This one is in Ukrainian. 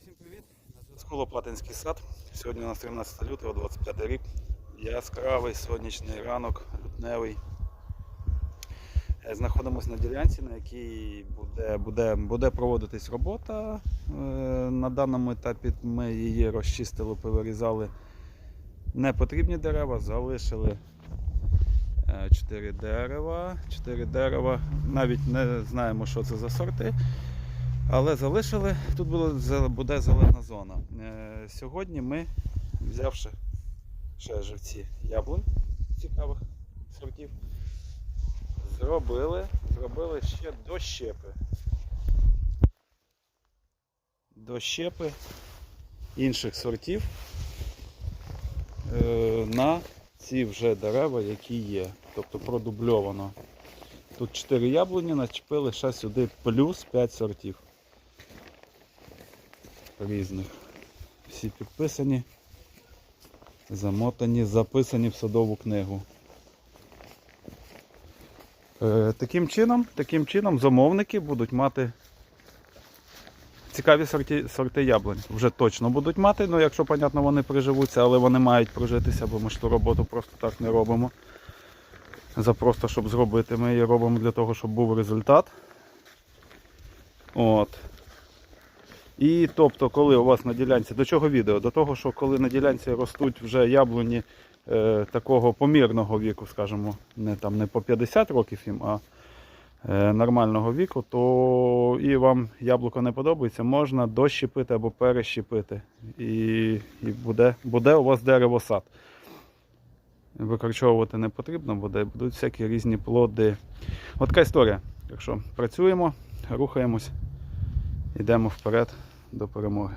Всім привіт! На зв'язку сад. Сьогодні у нас 13 лютого, 25 рік. Яскравий сонячний ранок, лютневий. Е, Знаходимося на ділянці, на якій буде, буде, буде проводитись робота. Е, На даному етапі ми її розчистили, повирізали непотрібні дерева, залишили 4 дерева. 4 дерева. Навіть не знаємо, що це за сорти. Але залишили, тут буде зелена зона. Е, Сьогодні ми, взявши ще живці яблунь цікавих сортів, зробили, зробили ще дощепи. Дощепи інших сортів е, на ці вже дерева, які є. Тобто продубльовано. Тут 4 яблуні, начепили ще сюди плюс 5 сортів різних. Всі підписані, замотані, записані в садову книгу. Е, Таким чином, таким чином замовники будуть мати цікаві сорти, сорти яблунь. Вже точно будуть мати, ну якщо, понятно, вони приживуться, але вони мають прожитися, бо ми ж ту роботу просто так не робимо. За просто щоб зробити. Ми її робимо для того, щоб був результат. От. І тобто, коли у вас на ділянці, до чого відео? До того, що коли на ділянці ростуть вже яблуні е, такого помірного віку, скажімо, не там не по 50 років їм, а е, нормального віку, то і вам яблуко не подобається, можна дощепити або перещепити. І, і буде, буде у вас дерево сад. Викорчовувати не потрібно буде, будуть всякі різні плоди. От така історія. Якщо працюємо, рухаємось. Йдемо вперед до перемоги.